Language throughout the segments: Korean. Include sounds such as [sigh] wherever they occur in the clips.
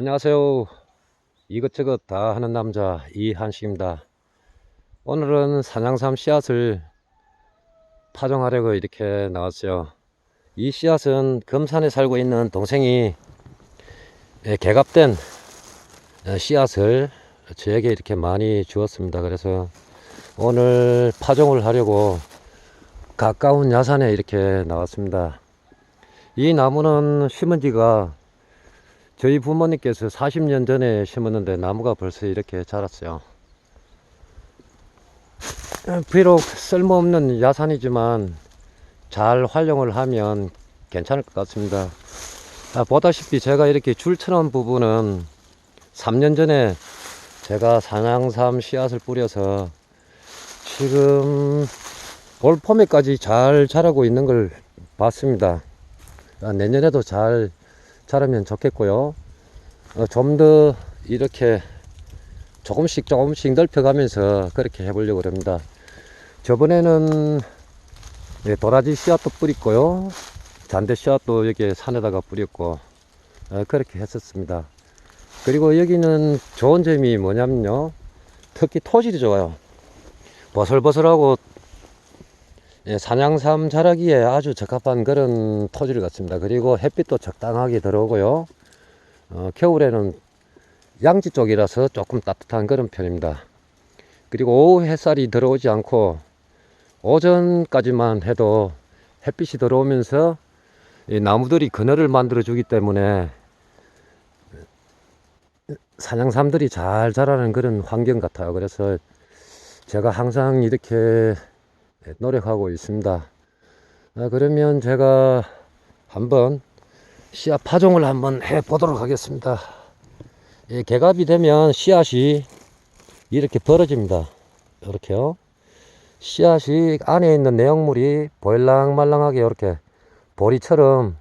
안녕하세요. 이것저것 다 하는 남자 이한식입니다. 오늘은 산양삼 씨앗을 파종하려고 이렇게 나왔어요. 이 씨앗은 금산에 살고 있는 동생이 예, 개갑된 어, 씨앗을 저에게 이렇게 많이 주었습니다. 그래서 오늘 파종을 하려고 가까운 야산에 이렇게 나왔습니다. 이 나무는 심은 지가 저희 부모님께서 40년 전에 심었는데 나무가 벌써 이렇게 자랐어요. 비록 쓸모없는 야산이지만 잘 활용을 하면 괜찮을 것 같습니다. 아, 보다시피 제가 이렇게 줄처럼 부분은 3년 전에 제가 산양삼 씨앗을 뿌려서 지금 올 봄에까지 잘 자라고 있는 걸 봤습니다. 아, 내년에도 잘 자라면 좋겠고요. 어, 좀더 이렇게 조금씩 조금씩 넓혀가면서 그렇게 해보려고 합니다. 저번에는 예, 도라지 씨앗도 뿌렸고요. 잔대 씨앗도 여기 산에다가 뿌렸고 어, 그렇게 했었습니다. 그리고 여기는 좋은 점이 뭐냐면요. 특히 토질이 좋아요. 버슬버슬하고 예, 산양삼 자라기에 아주 적합한 그런 토질 같습니다. 그리고 햇빛도 적당하게 들어오고요. 어, 겨울에는 양지 쪽이라서 조금 따뜻한 그런 편입니다. 그리고 오후 햇살이 들어오지 않고 오전까지만 해도 햇빛이 들어오면서 이 나무들이 그늘을 만들어 주기 때문에 산양삼들이 잘 자라는 그런 환경 같아요. 그래서 제가 항상 이렇게 노력하고 있습니다. 아, 그러면 제가 한번 씨앗 파종을 한번 해 보도록 하겠습니다. 예, 개갑이 되면 씨앗이 이렇게 벌어집니다. 이렇게요. 씨앗이 안에 있는 내용물이 보일랑말랑하게 이렇게 보리처럼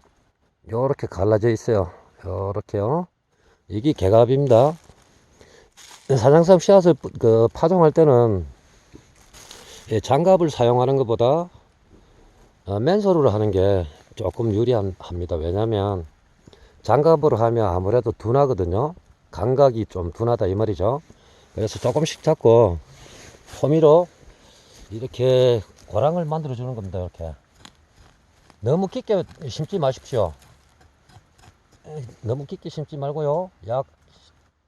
이렇게 갈라져 있어요. 이렇게요. 이게 개갑입니다. 사장삼 씨앗을 그 파종할 때는 예, 장갑을 사용하는 것보다 어, 맨손으로 하는 게 조금 유리합니다. 왜냐면 장갑으로 하면 아무래도 둔하거든요. 감각이 좀 둔하다 이 말이죠. 그래서 조금씩 잡고 호미로 이렇게 고랑을 만들어 주는 겁니다. 이렇게 너무 깊게 심지 마십시오. 에, 너무 깊게 심지 말고요. 약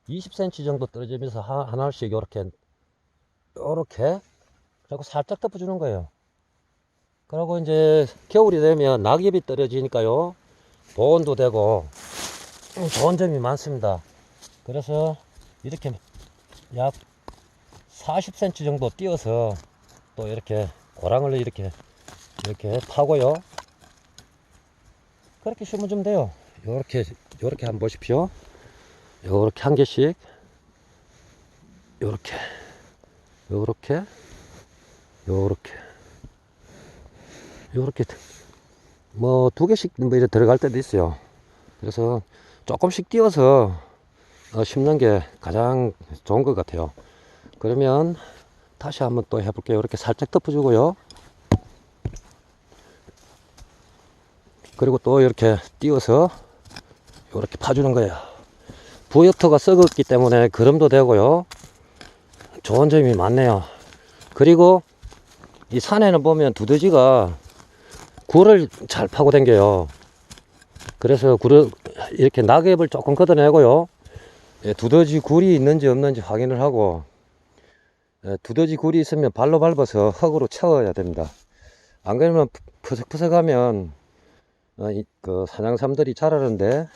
20cm 정도 떨어지면서 하- 하나씩 이렇게 이렇게 그리고 살짝 덮어주는 거예요. 그리고 이제 겨울이 되면 낙엽이 떨어지니까요. 보온도 되고 음, 좋은 점이 많습니다. 그래서 이렇게 약 40cm 정도 띄어서 또 이렇게 고랑을 이렇게 이렇게 파고요. 그렇게 심어주면 돼요. 요렇게 요렇게 한번 보십시오. 요렇게 한 개씩 요렇게 요렇게 요렇게 요렇게 뭐 두 개씩 뭐 이렇게 들어갈 때도 있어요. 그래서 조금씩 띄워서 어, 심는 게 가장 좋은 것 같아요. 그러면 다시 한번 또 해볼게요. 이렇게 살짝 덮어주고요. 그리고 또 이렇게 띄워서 이렇게 파주는 거예요. 부엽토가 썩었기 때문에 그름도 되고요. 좋은 점이 많네요. 그리고 이 산에는 보면 두더지가 굴을 잘 파고 댕겨요. 그래서 굴을 이렇게 낙엽을 조금 걷어내고요. 예, 두더지 굴이 있는지 없는지 확인을 하고 예, 두더지 굴이 있으면 발로 밟아서 흙으로 채워야 됩니다. 안 그러면 푸석푸석하면 어, 이, 그 사냥삼들이 자라는데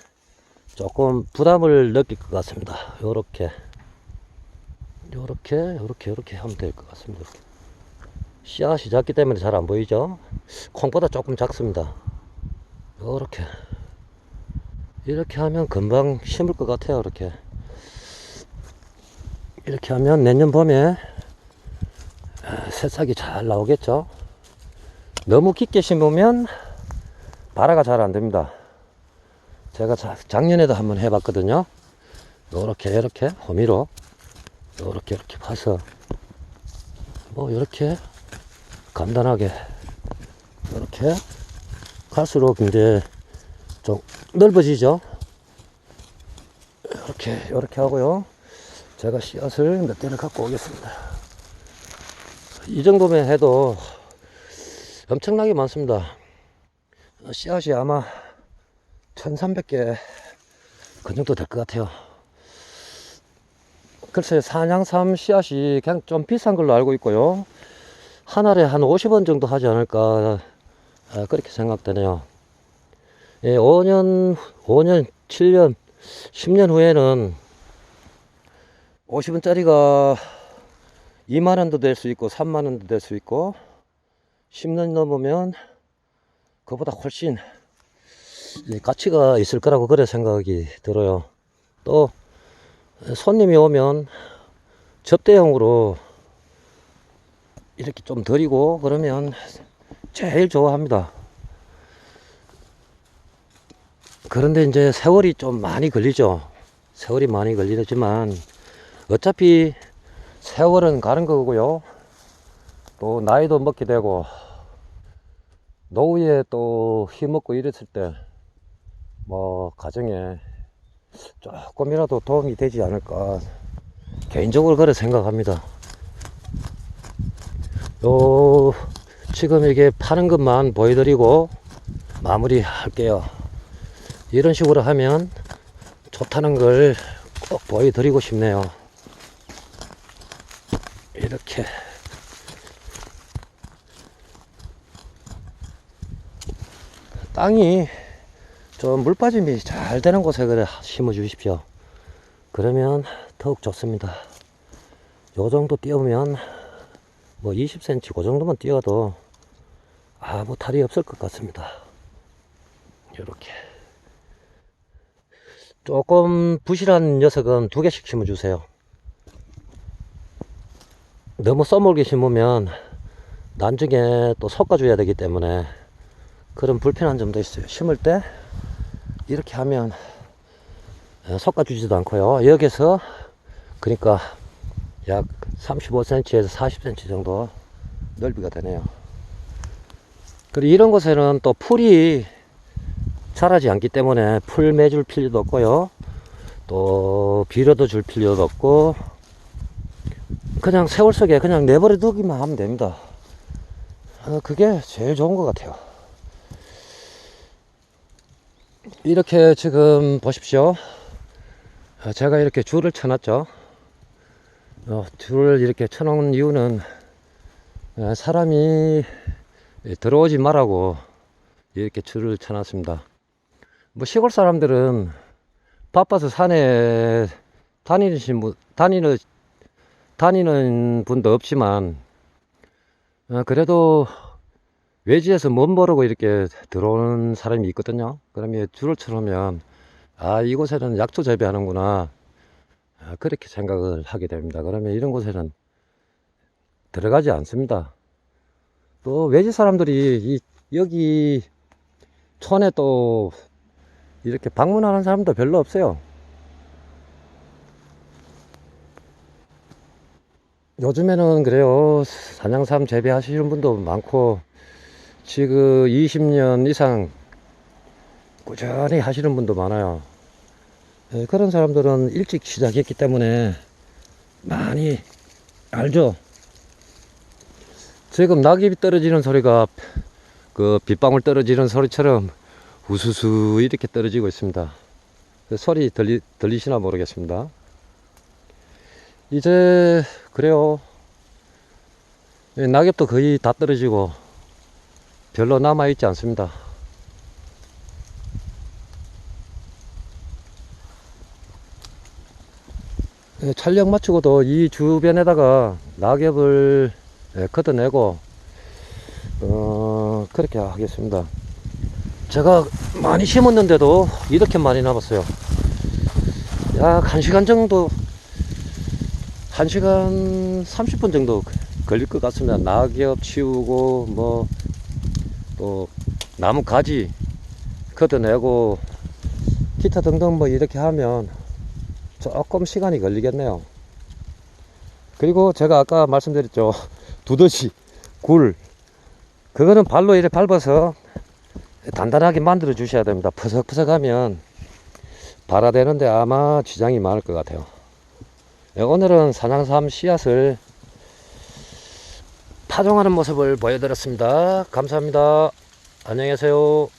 조금 부담을 느낄 것 같습니다. 요렇게 요렇게 요렇게 요렇게 하면 될 것 같습니다. 이렇게. 씨앗이 작기 때문에 잘 안 보이죠? 콩보다 조금 작습니다. 요렇게 이렇게 하면 금방 심을 것 같아요. 이렇게 이렇게 하면 내년 봄에 아, 새싹이 잘 나오겠죠? 너무 깊게 심으면 발화가 잘 안 됩니다. 제가 자- 작년에도 한번 해봤거든요. 요렇게 이렇게 호미로 요렇게 이렇게 파서 뭐 이렇게 간단하게 이렇게 갈수록 이제 좀 넓어지죠. 이렇게 이렇게 하고요. 제가 씨앗을 몇 대를 갖고 오겠습니다. 이 정도면 해도 엄청나게 많습니다. 씨앗이 아마 1300개 그 정도 될 것 같아요. 글쎄 산양삼 씨앗이 그냥 좀 비싼 걸로 알고 있고요. 한 알에 한 50원 정도 하지 않을까 아, 그렇게 생각되네요. 예, 5년, 5년, 7년, 10년 후에는 50원짜리가 2만원도 될 수 있고 3만원도 될 수 있고 10년 넘으면 그보다 훨씬 예, 가치가 있을 거라고 그래 생각이 들어요. 또 손님이 오면 접대용으로 이렇게 좀 드리고 그러면 제일 좋아합니다. 그런데 이제 세월이 좀 많이 걸리죠. 세월이 많이 걸리지만 어차피 세월은 가는 거고요. 또 나이도 먹게 되고 노후에 또 힘먹고 이랬을 때 뭐 가정에 조금이라도 도움이 되지 않을까 개인적으로 그래 생각합니다. 요 지금 이게 파는 것만 보여드리고 마무리 할게요. 이런 식으로 하면 좋다는 걸 꼭 보여드리고 싶네요. 이렇게 땅이 좀 물빠짐이 잘 되는 곳에 그래 심어 주십시오. 그러면 더욱 좋습니다. 요 정도 띄우면 뭐 20cm 그 정도만 띄워도 아무 탈이 없을 것 같습니다. 이렇게 조금 부실한 녀석은 두 개씩 심어 주세요. 너무 써먹게 심으면 나중에 또 솎아줘야 되기 때문에 그런 불편한 점도 있어요. 심을 때 이렇게 하면 어, 솎아주지도 않고요. 여기서 그러니까 약 35cm에서 40cm 정도 넓이가 되네요. 그리고 이런 곳에는 또 풀이 자라지 않기 때문에 풀 매줄 필요도 없고요. 또 비료도 줄 필요도 없고 그냥 세월 속에 그냥 내버려 두기만 하면 됩니다. 어, 그게 제일 좋은 것 같아요. 이렇게 지금 보십시오. 어, 제가 이렇게 줄을 쳐놨죠. 어, 줄을 이렇게 쳐놓은 이유는 어, 사람이 들어오지 말라고 이렇게 줄을 쳐놨습니다. 뭐 시골 사람들은 바빠서 산에 다니신 분, 다니는, 다니는 분도 없지만, 어, 그래도 외지에서 못 모르고 이렇게 들어오는 사람이 있거든요. 그러면 줄을 쳐놓으면, 아, 이곳에는 약초 재배하는구나. 아, 그렇게 생각을 하게 됩니다. 그러면 이런 곳에는 들어가지 않습니다. 또 외지 사람들이 이, 여기 촌에 또 이렇게 방문하는 사람도 별로 없어요. 요즘에는 그래요. 산양삼 재배하시는 분도 많고, 지금 20년 이상 꾸준히 하시는 분도 많아요. 예, 그런 사람들은 일찍 시작했기 때문에 많이 알죠. 지금 낙엽이 떨어지는 소리가 그 빗방울 떨어지는 소리처럼 우수수 이렇게 떨어지고 있습니다. 그 소리 들리, 들리시나 모르겠습니다. 이제 그래요. 예, 낙엽도 거의 다 떨어지고 별로 남아 있지 않습니다. 예, 촬영 마치고도 이 주변에다가 낙엽을 예, 걷어내고 어, 그렇게 하겠습니다. 제가 많이 심었는데도 이렇게 많이 남았어요. 약 1시간 정도, 1시간 30분 정도 걸릴 것 같습니다. 낙엽 치우고, 뭐, 또, 나무 가지 걷어내고, 기타 등등 뭐 이렇게 하면 조금 시간이 걸리겠네요. 그리고 제가 아까 말씀드렸죠. [laughs] 두더지, 굴. 그거는 발로 이렇게 밟아서 단단하게 만들어 주셔야 됩니다. 퍼석퍼석 하면 발화되는데 아마 지장이 많을 것 같아요. 예, 오늘은 산양삼 씨앗을 파종하는 모습을 보여드렸습니다. 감사합니다. 안녕히 계세요.